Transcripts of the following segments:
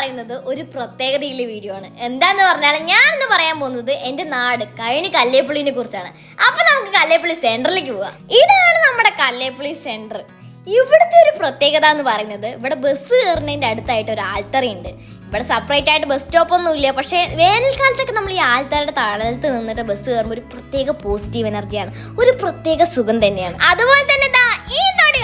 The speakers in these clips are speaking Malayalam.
പറയുന്നത് ഒരു പ്രത്യേകതയുള്ള വീഡിയോ ആണ്. എന്താന്ന് പറഞ്ഞാൽ ഞാൻ ഇന്ന് പറയാൻ പോകുന്നത് എന്റെ നാട് കഴിഞ്ഞ കല്ലേപ്പുള്ളിനെ കുറിച്ചാണ്. അപ്പൊ നമുക്ക് കല്ലേപ്പുള്ളി സെന്ററിലേക്ക് പോവാം. ഇതാണ് നമ്മുടെ കല്ലേപ്പുള്ളി സെന്റർ ഇവിടുത്തെ ഒരു പ്രത്യേകത എന്ന് പറയുന്നത് ഇവിടെ ബസ് കയറുന്നതിന്റെ അടുത്തായിട്ട് ഒരു ആൽത്തറ ഉണ്ട്. ഇവിടെ സെപ്പറേറ്റ് ആയിട്ട് ബസ് സ്റ്റോപ്പ് ഒന്നും ഇല്ല പക്ഷേ വേനൽക്കാലത്തൊക്കെ നമ്മൾ ഈ ആൽത്തറയുടെ താഴത്ത് നിന്നിട്ട് ബസ് കയറുമ്പോൾ ഒരു പ്രത്യേക പോസിറ്റീവ് എനർജിയാണ് ഒരു പ്രത്യേക സുഖം തന്നെയാണ്. അതുപോലെ തന്നെ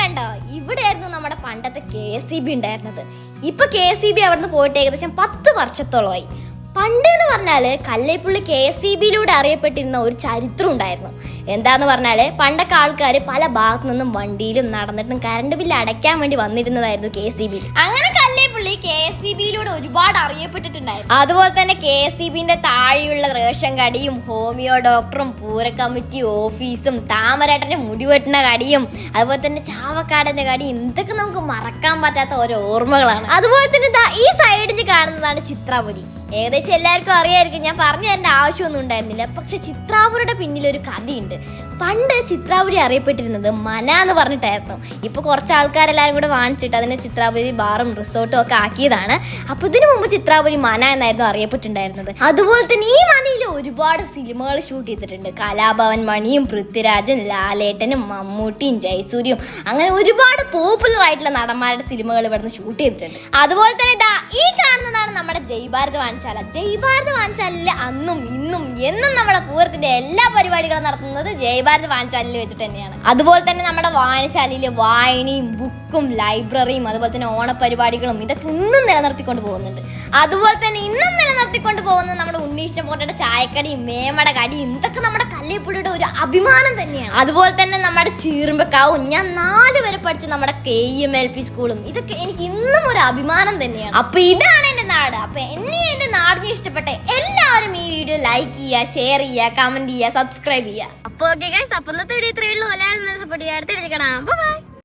കണ്ടോ? ഇവിടെയായിരുന്നു നമ്മുടെ പണ്ടത്തെ കെ എസ് സി ബി ഉണ്ടായിരുന്നത്. ഇപ്പൊ കെ എസ് സി ബി അവിടുന്ന് പോയിട്ട് ഏകദേശം പത്ത് വർഷത്തോളമായി. പണ്ട് എന്ന് പറഞ്ഞാൽ കല്ലേപ്പുള്ളി കെ എസ് സി ബിയിലൂടെ അറിയപ്പെട്ടിരുന്ന ഒരു ചരിത്രം ഉണ്ടായിരുന്നു. എന്താന്ന് പറഞ്ഞാൽ പണ്ടൊക്കെ ആൾക്കാർ പല ഭാഗത്തു നിന്നും വണ്ടിയിലും നടന്നിട്ടും കറണ്ട് ബില്ല് അടയ്ക്കാൻ വേണ്ടി വന്നിരുന്നതായിരുന്നു കെ എസ് സി ബിയിൽ അങ്ങനെ കല്ലേപ്പുള്ളി കെ എസ് സി ബിയിലൂടെ ഒരുപാട് അറിയപ്പെട്ടിട്ടുണ്ടായിരുന്നു അതുപോലെ തന്നെ കെ എസ് സി ബിന്റെ താഴെയുള്ള റേഷൻ കടിയും ഹോമിയോ ഡോക്ടറും പൂര കമ്മിറ്റി ഓഫീസും താമരേട്ടന്റെ മുടിവെട്ടുന്ന കടിയും അതുപോലെ തന്നെ ചാവക്കാടന്റെ കടിയും ഇതൊക്കെ നമുക്ക് മറക്കാൻ പറ്റാത്ത ഓരോ ഓർമ്മകളാണ്. അതുപോലെ തന്നെ ഈ കാണുന്നതാണ് ചിത്രാപുരി ഏകദേശം എല്ലാവർക്കും അറിയായിരിക്കും ഞാൻ പറഞ്ഞു തരേണ്ട ആവശ്യമൊന്നും ഉണ്ടായിരുന്നില്ല. പക്ഷെ ചിത്രാപുരിയുടെ പിന്നിലൊരു കഥയുണ്ട്. പണ്ട് ചിത്രാപുരി അറിയപ്പെട്ടിരുന്നത് മന എന്ന് പറഞ്ഞിട്ടായിരുന്നു. ഇപ്പോൾ കുറച്ച് ആൾക്കാരെല്ലാവരും കൂടെ വാങ്ങിച്ചിട്ട് അതിനെ ചിത്രാപുരി ബാറും റിസോർട്ടും ഒക്കെ ആക്കിയതാണ്. അപ്പോൾ ഇതിനു മുമ്പ് ചിത്രാപുരി മന എന്നായിരുന്നു അറിയപ്പെട്ടിട്ടുണ്ടായിരുന്നത്. അതുപോലെ തന്നെ ഈ മനയിൽ ഒരുപാട് സിനിമകൾ ഷൂട്ട് ചെയ്തിട്ടുണ്ട്. കലാഭവൻ മണിയും പൃഥ്വിരാജും ലാലേട്ടനും മമ്മൂട്ടിയും ജയസൂര്യയും. അങ്ങനെ ഒരുപാട് പോപ്പുലർ ആയിട്ടുള്ള നടന്മാരുടെ സിനിമകൾ ഇവിടുന്ന് ഷൂട്ട് ചെയ്തിട്ടുണ്ട്. അതുപോലെ തന്നെ ഈ കാണുന്നതാണ് നമ്മുടെ ജയ് ഭാരത് വാൻശാല ജയ് അന്നും ഇന്നും എന്നും നമ്മുടെ പൂരത്തിന്റെ എല്ലാ പരിപാടികളും നടത്തുന്നത് ജയഭാരത് വായനശാലയിൽ വെച്ചിട്ട് തന്നെയാണ്. അതുപോലെ തന്നെ നമ്മുടെ വായനശാലയിൽ വായനയും ബുക്കും ലൈബ്രറിയും അതുപോലെ തന്നെ ഓണപരിപാടികളും ഇതൊക്കെ ഇന്നും നിലനിർത്തിക്കൊണ്ട് പോകുന്നുണ്ട്. അതുപോലെ തന്നെ ഇന്നും നിലനിർത്തിക്കൊണ്ട് പോകുന്നത് നമ്മുടെ ഉണ്ണീഷിന്റെ പോട്ടയുടെ ചായക്കടിയും മേമട കടിയും ഇതൊക്കെ നമ്മുടെ കല്ലേപ്പുഴയുടെ ഒരു അഭിമാനം തന്നെയാണ്. അതുപോലെ തന്നെ നമ്മുടെ ചീറുമ്പക്കാവും. ഞാൻ നാല് വരെ പഠിച്ച നമ്മുടെ കെ എം എൽ പി സ്കൂളും ഇതൊക്കെ എനിക്ക് ഇന്നും ഒരു അഭിമാനം തന്നെയാണ്. അപ്പൊ ഇതാണ് എന്റെ നാട്. അപ്പൊ എന്നെ എന്റെ നാടിനെ ഇഷ്ടപ്പെട്ട എല്ലാവരും ഈ വീഡിയോ ലൈക്ക് ചെയ്യുക ഷെയർ ചെയ്യുക കമന്റ് ചെയ്യുക സബ്സ്ക്രൈബ് ചെയ്യുക. അപ്പൊ ഓക്കെ ഗൈസ് അപ്പൊ ഇന്നത്തെ വീഡിയോ ഇത്രയേ ഉള്ളൂ. എല്ലാവരും സപ്പോർട്ട് ചെയ്യാൻ അടുത്തിരിക്കണം ബൈ